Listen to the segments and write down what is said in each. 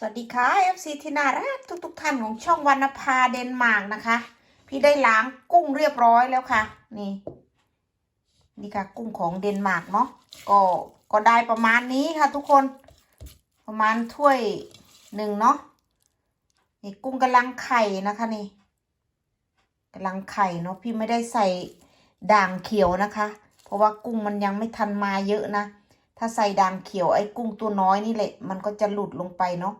สวัสดีค่ะ FC ที่น่ารักทุกๆท่านของช่องวรรณภาเดนมาร์กนะคะ พี่ได้ล้างกุ้งเรียบร้อยแล้วค่ะ นี่ นี่ค่ะกุ้งของเดนมาร์กเนาะก็ก็ได้ประมาณนี้ค่ะทุกคน ประมาณถ้วยหนึ่งเนาะนี่กุ้งกำลังไข่นะคะนี่กำลังไข่เนาะพี่ไม่ได้ใส่ด่างเขียวนะคะ เพราะว่ากุ้งมันยังไม่ทันมาเยอะนะถ้าใส่ด่างเขียวไอ้กุ้งตัวน้อยนี่แหละ มันก็จะหลุดลงไปเนาะ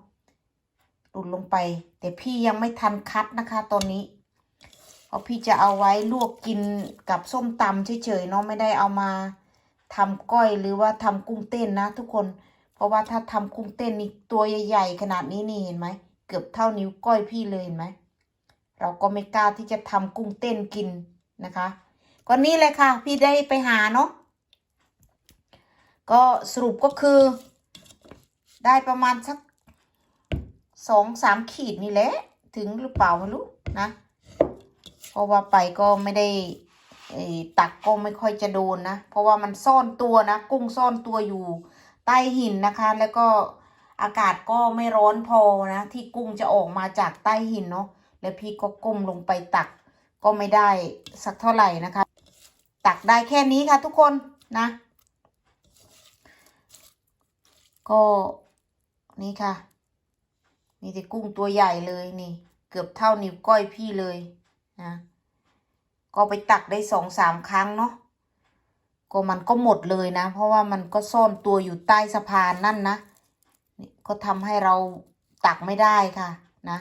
ดลงไป แต่พี่ยังไม่ทันคัดนะคะตอนนี้เพราะพี่จะเอาไว้ลวกกินกับส้มตำเฉยๆเนาะไม่ได้เอามาทำก้อยหรือว่าทำกุ้งเต้นนะ ทุกคน เพราะว่าถ้าทำกุ้งเต้นนี่ตัวใหญ่ๆขนาดนี้นี่เห็นไหมเกือบเท่านิ้วก้อยพี่เลยเห็นไหมเราก็ไม่กล้าที่จะทำกุ้งเต้นกินนะคะ ก็นี่เลยค่ะ พี่ได้ไปหาเนาะก็สรุปก็คือ ได้ประมาณสัก สองสามขีดนี่แหละ ถึงหรือเปล่าไม่รู้นะ เพราะว่าไปก็ไม่ได้ตักก็ไม่ค่อยจะโดนนะ เพราะว่ามันซ่อนตัวนะ กุ้งซ่อนตัวอยู่ ใต้หินนะคะ แล้วก็อากาศก็ไม่ร้อนพอนะ ที่กุ้งจะออกมาจากใต้หินเนาะ แล้วพี่ก็ก้มลงไปตัก ก็ไม่ได้สักเท่าไหร่นะคะ ตักได้แค่นี้ค่ะทุกคนนะ ก็นี่ค่ะ มีแต่กุ้งตัวใหญ่เลยนี่ เกือบเท่านิ้วก้อยพี่เลยนะก็ไปตักได้สองสามครั้งเนาะก็มันก็หมดเลยนะ เพราะว่ามันก็ซ่อนตัวอยู่ใต้สะพานนั่นนะนี่ก็ทำให้เราตักไม่ได้ค่ะนะ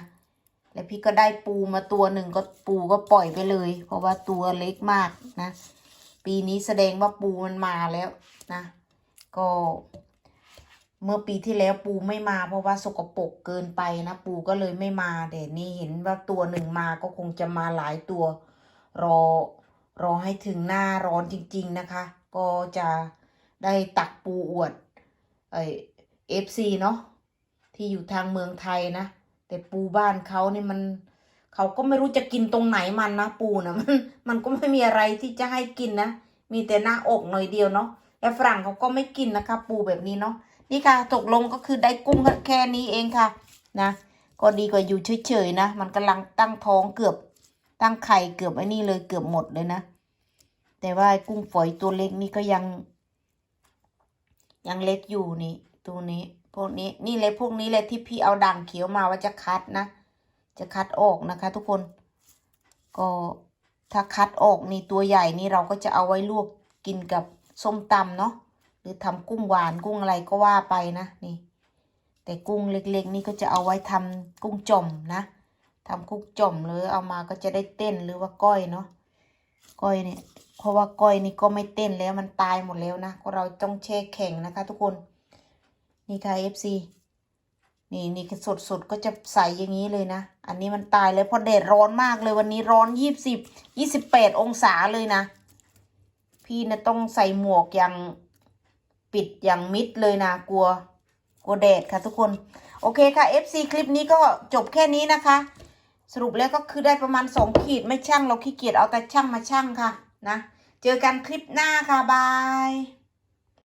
แล้วพี่ก็ได้ปูมาตัวหนึ่งก็ปูก็ปล่อยไปเลย เพราะว่าตัวเล็กมากนะ ปีนี้แสดงว่าปูมันมาแล้วนะ ก็ เมื่อปีที่แล้วปูไม่มาเพราะว่าสกปรกเกินไปนะ ปูก็เลยไม่มาแต่นี่เห็นว่าตัวหนึ่งมาก็คงจะมาหลายตัว รอรอให้ถึงหน้าร้อนจริง ๆนะคะ ก็จะได้ตักปูอวดเอเอฟซีเนาะที่อยู่ทางเมืองไทยนะ แต่ปูบ้านเขาเนี่ยมันเขาก็ไม่รู้จะกินตรงไหนมันนะปูนะมันมันก็ไม่มีอะไรที่จะให้กินนะ มีแต่หน้าอกหน่อยเดียวเนาะแล้วฝรั่งเขาก็ไม่กินนะคะ ปูแบบนี้เนาะ นี่ค่ะตกลงก็คือได้กุ้งแค่นี้เองค่ะ นะก็ดีกว่าอยู่เฉยๆนะ มันกำลังตั้งท้องเกือบ ตั้งไข่เกือบไอ้นี่เลยเกือบหมดเลยนะ แต่ว่ากุ้งฝอยตัวเล็กนี่ก็ยัง ยังเล็กอยู่นี่ ตัวนี้ พวกนี้นี่เลยพวกนี้เลยที่พี่เอาด่างเขียวมาว่าจะคัดนะ จะคัดออกนะคะ ทุกคน ก็ถ้าคัดออกนี่ตัวใหญ่นี่เราก็จะเอาไว้ลวกกินกับส้มตำเนาะ รือทำกุ้งหวานกุ้งอะไรก็ว่าไปนะนี่ แต่กุ้งเล็กๆ นี่ก็จะเอาไว้ทำกุ้งจ่อมนะทำกุ้งจ่อมหรือเอามาก็จะได้เต้นหรือว่าก้อยเนาะก้อยเนี่ยเพราะว่าก้อยนี่ก็ไม่เต้นแล้วมันตายหมดแล้วนะก็เราต้องแช่แข็งนะคะ ทุกคนนี่ค่ะ FC นี่นี่คือสดสดก็จะใสอย่างนี้เลยนะ อันนี้มันตายแล้วเพราะแดดร้อนมากเลยวันนี้ร้อนยี่สิบยี่สิบแปดองศาเลยนะ พี่นะต้องใส่หมวกอย่าง ปิดอย่างมิดเลยนะกลัวกลัวแดดค่ะทุกคน โอเคค่ะ FC คลิปนี้ก็จบแค่นี้นะคะ สรุปแล้วก็คือได้ประมาณสองขีดไม่ช่างเราขี้เกียจเอาแต่ช่างมาช่างค่ะนะ เจอกันคลิปหน้าค่ะบาย